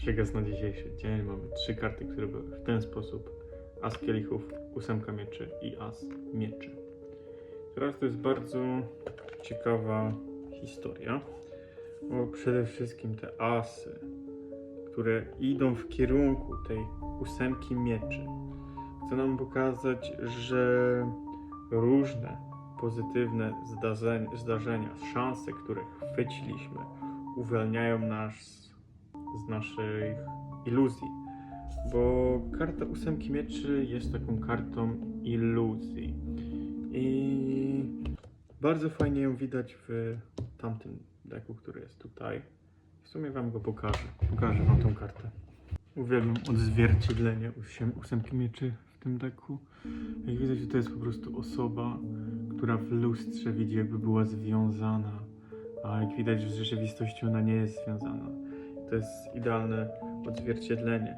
przekaz na dzisiejszy dzień. Mamy trzy karty, które były w ten sposób. As kielichów, ósemka mieczy i as mieczy. Teraz to jest bardzo ciekawa historia, bo przede wszystkim te asy, które idą w kierunku tej ósemki mieczy, chcą nam pokazać, że różne pozytywne zdarzenia, szanse, które chwyciliśmy, uwalniają nas z naszych iluzji. Bo karta ósemki mieczy jest taką kartą iluzji. I bardzo fajnie ją widać w tamtym deku, który jest tutaj. W sumie wam go pokażę. Pokażę wam tą kartę. Uwielbiam odzwierciedlenie ósiem, ósemki mieczy w tym deku. Jak widać, to jest po prostu osoba, która w lustrze widzi, jakby była związana, a jak widać, w rzeczywistości ona nie jest związana. To jest idealne odzwierciedlenie.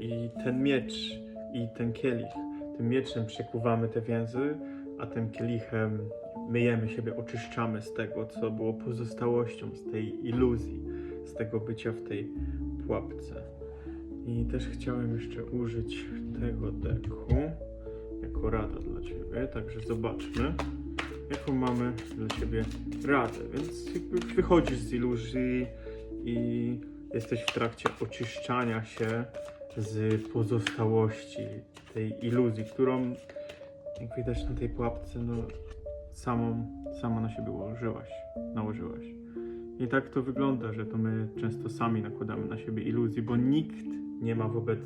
I ten miecz i ten kielich, tym mieczem przekuwamy te więzy, a tym kielichem myjemy siebie, oczyszczamy z tego, co było pozostałością, z tej iluzji, z tego bycia w tej pułapce. I też chciałem jeszcze użyć tego deku jako rada dla Ciebie, także zobaczmy, jaką mamy dla Ciebie radę. Więc jakby wychodzisz z iluzji i jesteś w trakcie oczyszczania się z pozostałości tej iluzji, którą, jak widać na tej pułapce, no samą, sama na siebie ułożyłaś, nałożyłaś. I tak to wygląda, że to my często sami nakładamy na siebie iluzji, bo nikt nie ma wobec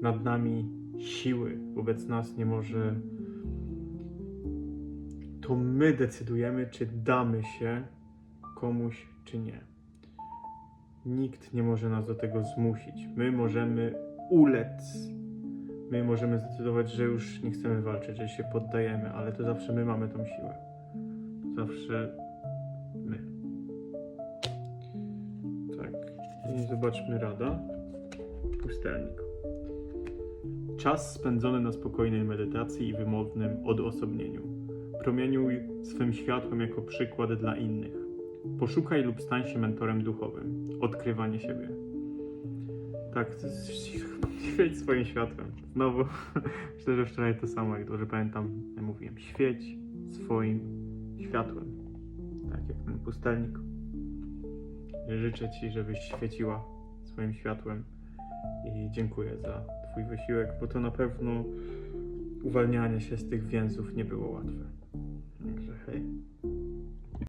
nad nami siły, wobec nas nie może. To my decydujemy, czy damy się komuś, czy nie. Nikt nie może nas do tego zmusić. My możemy ulec. My możemy zdecydować, że już nie chcemy walczyć, że się poddajemy, ale to zawsze my mamy tą siłę. Zawsze my. Tak. I zobaczmy rada. Pustelnik. Czas spędzony na spokojnej medytacji i wymownym odosobnieniu. Promieniuj swym światłem jako przykład dla innych. Poszukaj lub stań się mentorem duchowym. Odkrywanie siebie. Tak, świeć swoim światłem. Znowu, myślę, że wczoraj to samo, jak dobrze pamiętam, mówiłem, świeć swoim światłem. Tak jak ten pustelnik. Życzę Ci, żebyś świeciła swoim światłem i dziękuję za Twój wysiłek, bo to na pewno uwalnianie się z tych więzów nie było łatwe.